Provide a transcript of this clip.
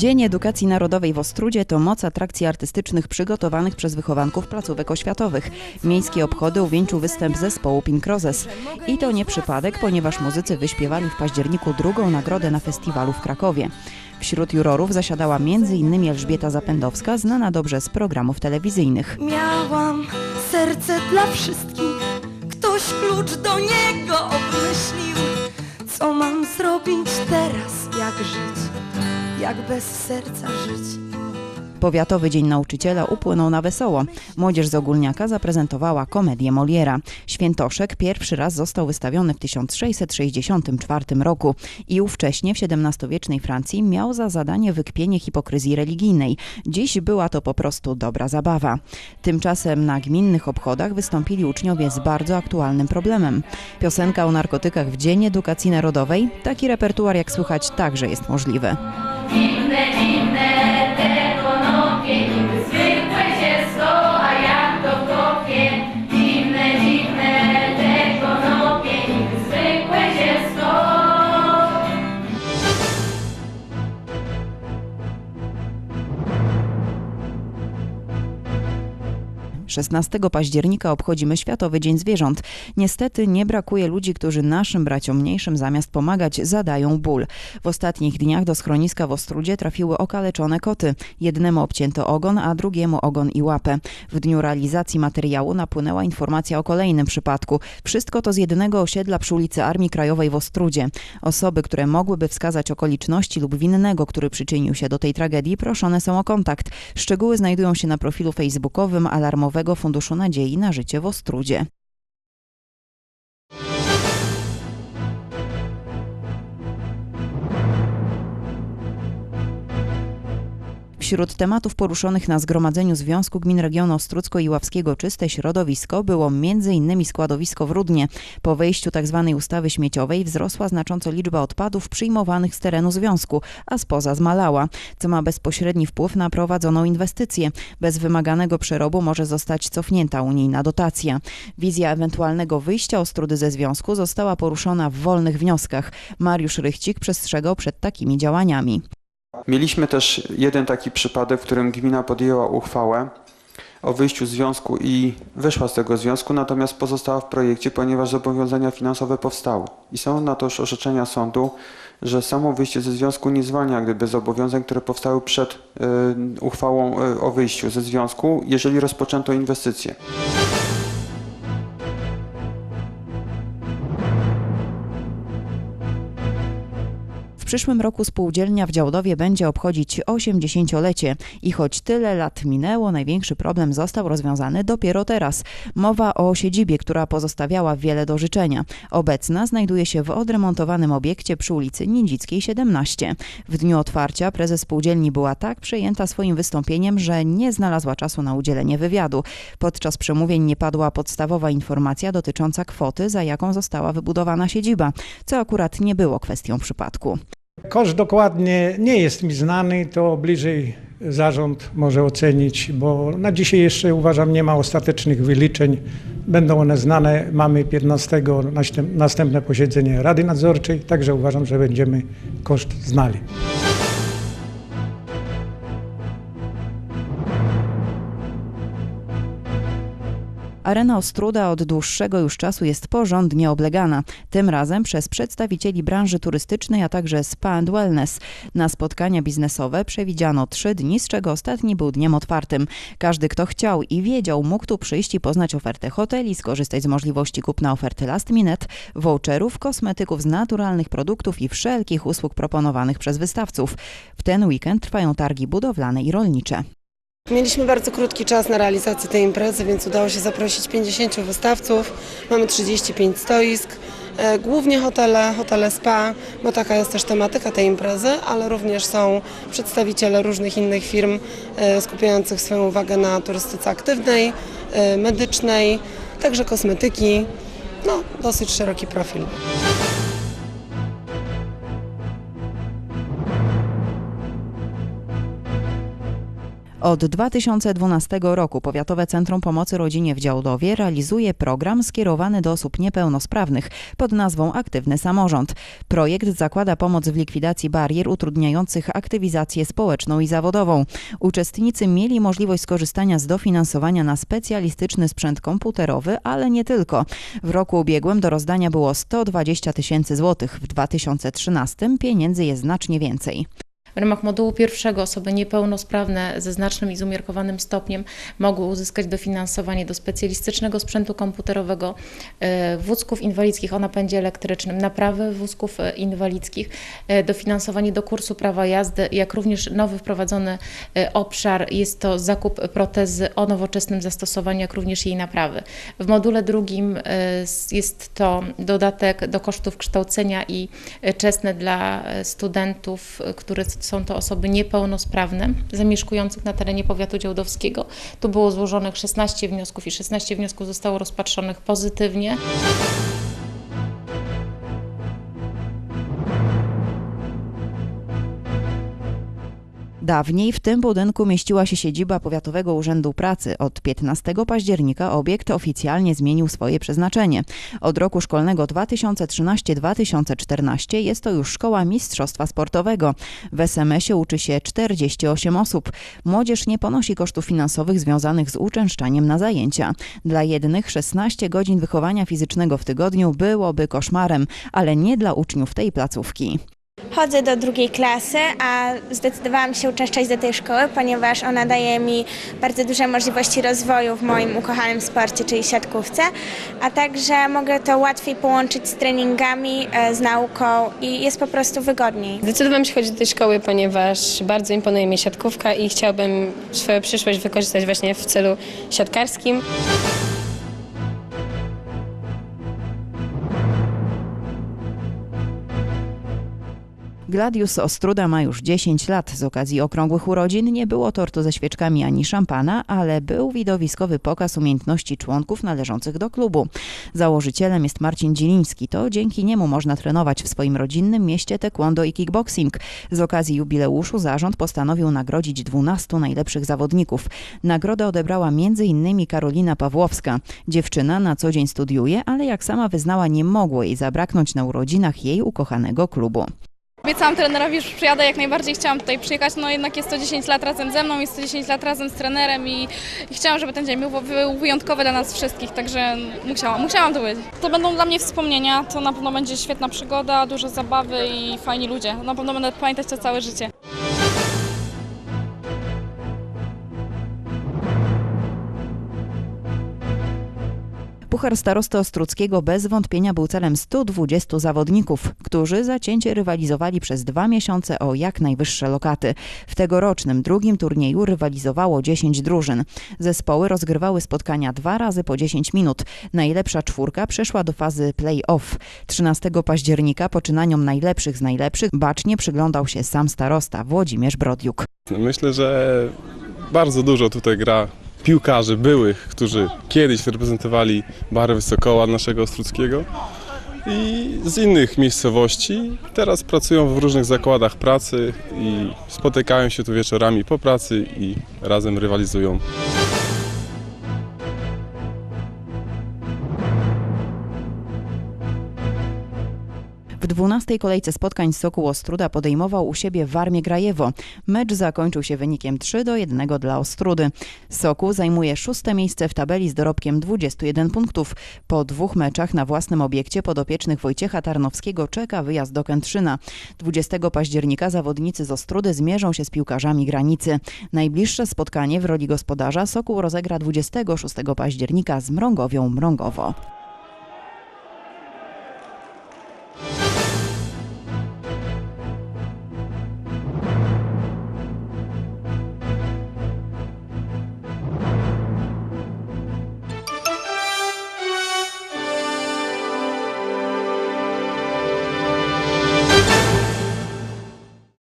Dzień Edukacji Narodowej w Ostrudzie to moc atrakcji artystycznych przygotowanych przez wychowanków placówek oświatowych. Miejskie obchody uwieńczył występ zespołu Pink Roses. I to nie przypadek, ponieważ muzycy wyśpiewali w październiku drugą nagrodę na festiwalu w Krakowie. Wśród jurorów zasiadała m.in. Elżbieta Zapędowska, znana dobrze z programów telewizyjnych. Miałam serce dla wszystkich, ktoś klucz do niego obmyślił. Co mam zrobić teraz, jak żyć, jak bez serca żyć? Powiatowy Dzień Nauczyciela upłynął na wesoło. Młodzież z Ogólniaka zaprezentowała komedię Moliera. Świętoszek pierwszy raz został wystawiony w 1664 roku i ówcześnie w XVII-wiecznej Francji miał za zadanie wykpienie hipokryzji religijnej. Dziś była to po prostu dobra zabawa. Tymczasem na gminnych obchodach wystąpili uczniowie z bardzo aktualnym problemem. Piosenka o narkotykach w Dzień Edukacji Narodowej, taki repertuar jak słychać także jest możliwy. 16 października obchodzimy Światowy Dzień Zwierząt. Niestety nie brakuje ludzi, którzy naszym braciom mniejszym zamiast pomagać zadają ból. W ostatnich dniach do schroniska w Ostrudzie trafiły okaleczone koty. Jednemu obcięto ogon, a drugiemu ogon i łapę. W dniu realizacji materiału napłynęła informacja o kolejnym przypadku. Wszystko to z jednego osiedla przy ulicy Armii Krajowej w Ostrudzie. Osoby, które mogłyby wskazać okoliczności lub winnego, który przyczynił się do tej tragedii, proszone są o kontakt. Szczegóły znajdują się na profilu facebookowym Alarmowego Funduszu Nadziei na Życie w Ostrudzie. Wśród tematów poruszonych na zgromadzeniu Związku Gmin Regionu Ostrucko-Iławskiego Czyste Środowisko było m.in. składowisko w Rudnie. Po wejściu tzw. ustawy śmieciowej wzrosła znacząco liczba odpadów przyjmowanych z terenu związku, a spoza zmalała, co ma bezpośredni wpływ na prowadzoną inwestycję. Bez wymaganego przerobu może zostać cofnięta unijna dotacja. Wizja ewentualnego wyjścia Ostrudy ze związku została poruszona w wolnych wnioskach. Mariusz Rychcik przestrzegał przed takimi działaniami. Mieliśmy też jeden taki przypadek, w którym gmina podjęła uchwałę o wyjściu z związku i wyszła z tego związku, natomiast pozostała w projekcie, ponieważ zobowiązania finansowe powstały. I są na to już orzeczenia sądu, że samo wyjście ze związku nie zwalnia gdyby zobowiązań, które powstały przed y, uchwałą y, o wyjściu ze związku, jeżeli rozpoczęto inwestycje. Przyszłym roku spółdzielnia w Działdowie będzie obchodzić 80-lecie i choć tyle lat minęło, największy problem został rozwiązany dopiero teraz. Mowa o siedzibie, która pozostawiała wiele do życzenia. Obecna znajduje się w odremontowanym obiekcie przy ulicy Niedzickiej 17. W dniu otwarcia prezes spółdzielni była tak przejęta swoim wystąpieniem, że nie znalazła czasu na udzielenie wywiadu. Podczas przemówień nie padła podstawowa informacja dotycząca kwoty, za jaką została wybudowana siedziba, co akurat nie było kwestią przypadku. Koszt dokładnie nie jest mi znany, to bliżej zarząd może ocenić, bo na dzisiaj jeszcze uważam nie ma ostatecznych wyliczeń. Będą one znane. Mamy 15 następ- następne posiedzenie Rady Nadzorczej, także uważam, że będziemy koszt znali. Arena Ostruda od dłuższego już czasu jest porządnie oblegana, tym razem przez przedstawicieli branży turystycznej, a także spa and wellness. Na spotkania biznesowe przewidziano trzy dni, z czego ostatni był dniem otwartym. Każdy, kto chciał i wiedział, mógł tu przyjść i poznać ofertę hoteli, skorzystać z możliwości kupna oferty last minute, voucherów, kosmetyków z naturalnych produktów i wszelkich usług proponowanych przez wystawców. W ten weekend trwają targi budowlane i rolnicze. Mieliśmy bardzo krótki czas na realizację tej imprezy, więc udało się zaprosić 50 wystawców. Mamy 35 stoisk, e, głównie hotele, hotele spa, bo taka jest też tematyka tej imprezy, ale również są przedstawiciele różnych innych firm e, skupiających swoją uwagę na turystyce aktywnej, e, medycznej, także kosmetyki. No, dosyć szeroki profil. Od 2012 roku Powiatowe Centrum Pomocy Rodzinie w Działdowie realizuje program skierowany do osób niepełnosprawnych pod nazwą Aktywny Samorząd. Projekt zakłada pomoc w likwidacji barier utrudniających aktywizację społeczną i zawodową. Uczestnicy mieli możliwość skorzystania z dofinansowania na specjalistyczny sprzęt komputerowy, ale nie tylko. W roku ubiegłym do rozdania było 120 tysięcy złotych, w 2013 pieniędzy jest znacznie więcej. W ramach modułu pierwszego osoby niepełnosprawne ze znacznym i z umiarkowanym stopniem mogły uzyskać dofinansowanie do specjalistycznego sprzętu komputerowego, e, wózków inwalidzkich o napędzie elektrycznym, naprawy wózków e, inwalidzkich, e, dofinansowanie do kursu prawa jazdy, jak również nowy wprowadzony obszar jest to zakup protezy o nowoczesnym zastosowaniu, jak również jej naprawy. W module drugim jest to dodatek do kosztów kształcenia i czesne dla studentów, e, są to osoby niepełnosprawne, zamieszkujących na terenie powiatu działdowskiego. Tu było złożonych 16 wniosków i 16 wniosków zostało rozpatrzonych pozytywnie. Dawniej w tym budynku mieściła się siedziba Powiatowego Urzędu Pracy. Od 15 października obiekt oficjalnie zmienił swoje przeznaczenie. Od roku szkolnego 2013-2014 jest to już szkoła mistrzostwa sportowego. W SMS-ie uczy się 48 osób. Młodzież nie ponosi kosztów finansowych związanych z uczęszczaniem na zajęcia. Dla jednych 16 godzin wychowania fizycznego w tygodniu byłoby koszmarem, ale nie dla uczniów tej placówki. Chodzę do drugiej klasy, a zdecydowałam się uczęszczać do tej szkoły, ponieważ ona daje mi bardzo duże możliwości rozwoju w moim ukochanym sporcie, czyli siatkówce, a także mogę to łatwiej połączyć z treningami, e, z nauką i jest po prostu wygodniej. Zdecydowałam się chodzić do tej szkoły, ponieważ bardzo imponuje mi siatkówka i chciałabym swoją przyszłość wykorzystać właśnie w celu siatkarskim. Gladius Ostruda ma już 10 lat. Z okazji okrągłych urodzin nie było tortu ze świeczkami ani szampana, ale był widowiskowy pokaz umiejętności członków należących do klubu. Założycielem jest Marcin Dziliński. To dzięki niemu można trenować w swoim rodzinnym mieście taekwondo i kickboxing. Z okazji jubileuszu zarząd postanowił nagrodzić 12 najlepszych zawodników. Nagrodę odebrała m.in. Karolina Pawłowska. Dziewczyna na co dzień studiuje, ale jak sama wyznała, nie mogło jej zabraknąć na urodzinach jej ukochanego klubu. Obiecałam trenerowi, że przyjadę, jak najbardziej chciałam tutaj przyjechać, no jednak jest to 10 lat razem ze mną, jest to 10 lat razem z trenerem i, i chciałam, żeby ten dzień był, był wyjątkowy dla nas wszystkich, także musiałam, musiałam to być. To będą dla mnie wspomnienia, to na pewno będzie świetna przygoda, dużo zabawy i fajni ludzie. Na pewno będę pamiętać to całe życie. Puchar Starosty Ostruckiego bez wątpienia był celem 120 zawodników, którzy zacięcie rywalizowali przez dwa miesiące o jak najwyższe lokaty. W tegorocznym drugim turnieju rywalizowało 10 drużyn. Zespoły rozgrywały spotkania dwa razy po 10 minut. Najlepsza czwórka przeszła do fazy play-off. 13 października poczynaniom najlepszych z najlepszych bacznie przyglądał się sam starosta Włodzimierz Brodjuk. Myślę, że bardzo dużo tutaj gra piłkarzy byłych, którzy kiedyś reprezentowali barwy Sokoła naszego Ostruckiego i z innych miejscowości. Teraz pracują w różnych zakładach pracy i spotykają się tu wieczorami po pracy i razem rywalizują. 12 kolejce spotkań Sokół Ostruda podejmował u siebie Warmię Grajewo. Mecz zakończył się wynikiem 3 do 1 dla Ostrudy. Sokół zajmuje szóste miejsce w tabeli z dorobkiem 21 punktów. Po dwóch meczach na własnym obiekcie podopiecznych Wojciecha Tarnowskiego czeka wyjazd do Kętrzyna. 20 października zawodnicy z Ostrudy zmierzą się z piłkarzami granicy. Najbliższe spotkanie w roli gospodarza Sokół rozegra 26 października z Mrągowią Mrągowo.